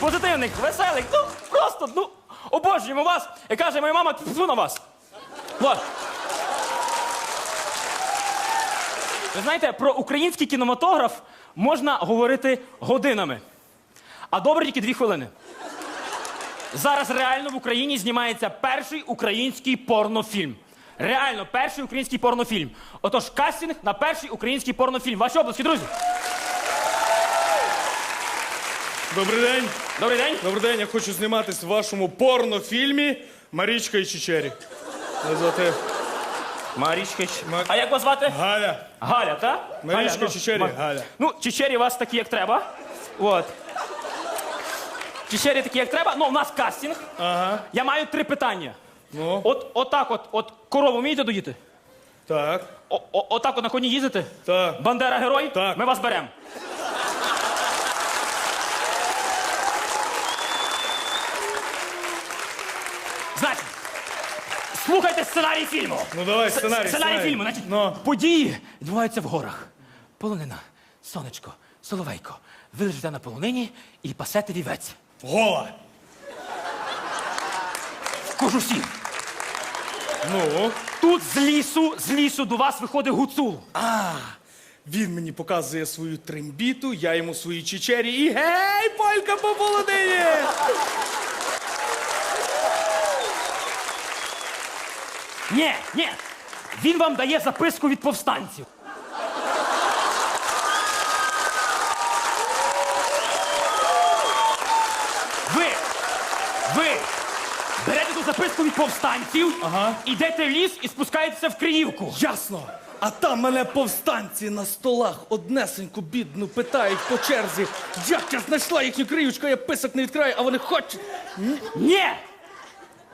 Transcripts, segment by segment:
позитивних, веселих. Ну, просто, ну, обожнюємо вас. І каже моя мама, тьфу на вас. Вот. Ви знаєте, про український кінематограф можна говорити годинами, а добре тільки дві хвилини. Зараз реально в Україні знімається перший український порнофільм. Реально, перший український порнофільм. Отож, кастинг на перший український порнофільм. Ваші обласки, друзі. Добрий день. Добрий день. Добрий день. Я хочу зніматись в вашому порнофільмі Марічка і Чечері. Мене звати Марічкич. Ма- А як вас звати? Галя. Галя, так? Марічка Чечері, Галя. Ну, Чечері у вас такі, як треба. От. Чечері такі, як треба. Ну, у нас кастинг. Ага. Я маю три питання. Ну, От, отак от, от корову вмієте доїти? так. О, о, отак от на коні їздите? Так. Бандера герой? Так. Ми вас беремо. Слухайте сценарій фільму. Ну, давай, С- сценарій, Сценарій фільму. Значить, Ну. події відбуваються в горах. Полонина, сонечко, соловейко. Ви лежите на полонині і пасете вівець. Гола. В кожусі. Ну. Тут з лісу, з лісу до вас виходить гуцул. А, він мені показує свою трембіту, я йому свої чечері і гей, полька по полонині! Ні, ні. Він вам дає записку від повстанців. Ви, ви берете ту записку від повстанців, Ага. ідете в ліс і спускаєтеся в Криївку. Ясно. А там мене повстанці на столах однесеньку бідну питають по черзі, як я знайшла їхню криючку, я писок не відкриваю, а вони хочуть. Ні!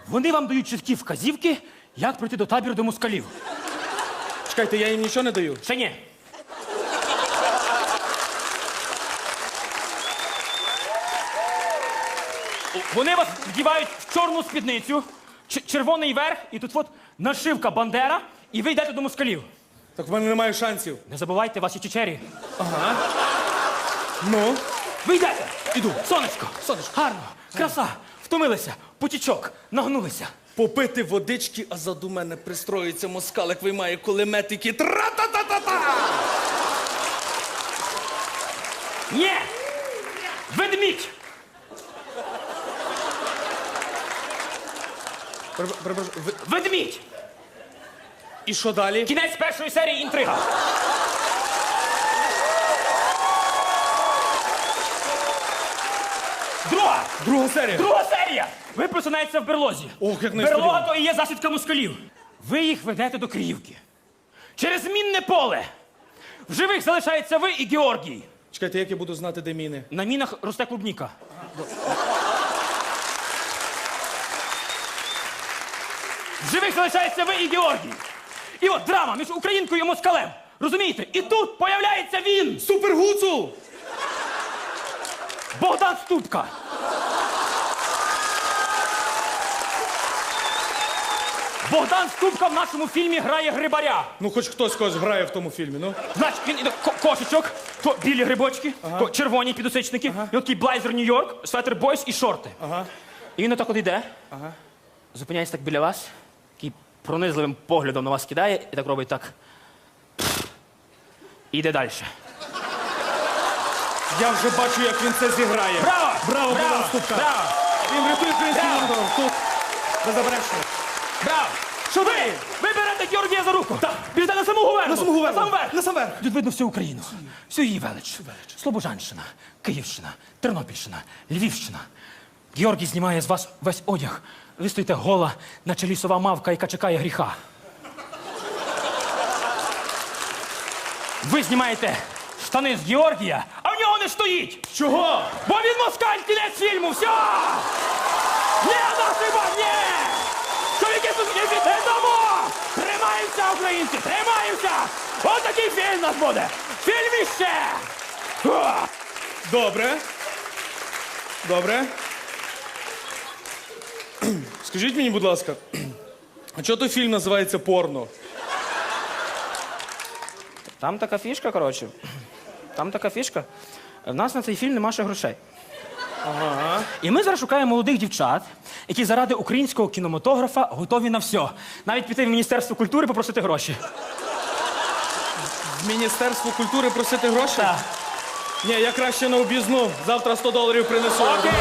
Вони вам дають чіткі вказівки, як прийти до табору до москалів. Чекайте, я їм нічого не даю. Ще ні. Вони вас вдівають в чорну спідницю, ч- червоний верх, і тут от нашивка Бандера, і ви йдете до москалів. Так в мене немає шансів. Не забувайте ваші чечері. Ага. Ну, Ви йдете! Іду. Сонечко! Сонечко! Гарно! Краса! Втомилися! Потічок! Нагнулися! Попити водички, а заду мене пристроїться москалик, виймає кулеметики. Тра-та-та-та-та! Ні! Ведмідь! Перепро- перепрошую, ви- Ведмідь! І що далі? Кінець першої серії інтрига. Друга! Друга серія. Друга серія! Ви просинаєтеся в берлозі. Ох, як Берлога то і є засідка москалів. Ви їх ведете до Криївки. Через мінне поле. В живих залишається ви і Георгій. Чекайте, як я буду знати, де міни? На мінах росте клубніка. В живих залишається ви і Георгій. І от драма між українкою і москалем. Розумієте? І тут появляється він! Супергуцул! Богдан Ступка. Богдан Ступка в нашому фільмі грає грибаря. Ну, хоч хтось когось грає в тому фільмі, ну. Значить, він іде ко- кошечок, то білі грибочки, то червоні підосичники, і такий блайзер Нью-Йорк, светер бойс і шорти. Ага. І він отак от йде, зупиняється так біля вас, такий пронизливим поглядом на вас кидає і так робить так. І йде далі. Я вже бачу, як він це зіграє. Браво! Браво, Браво! Ступка! Браво! Він врятує український Браво! народ тут. Беззаперечно. Браво! Що ви? Ви берете Георгія за руку. Так. Біжите на саму гуверну. На саму гуверну. На сам верх. На сам верх. Тут видно всю Україну. Всю її велич. Слобожанщина, Київщина, Тернопільщина, Львівщина. Георгій знімає з вас весь одяг. Ви стоїте гола, наче лісова мавка, яка чекає гріха. Ви знімаєте штани з Георгія, не стоїть. Чого? Бо він москаль, кінець фільму, все! Не нашиба, ні! Чоловіки тут не віддамо! Тримаємося, українці, тримаємося! Ось такий фільм у нас буде! Фільміще! Уа! Добре. Добре. Скажіть мені, будь ласка, а чого той фільм називається порно? Там така фішка, коротше. Там така фішка. В нас на цей фільм нема ще грошей. Ага. І ми зараз шукаємо молодих дівчат, які заради українського кінематографа готові на все. Навіть піти в Міністерство культури попросити гроші. В Міністерство культури просити гроші? Так. Ні, я краще на об'їзну. Завтра 100 доларів принесу. Окей.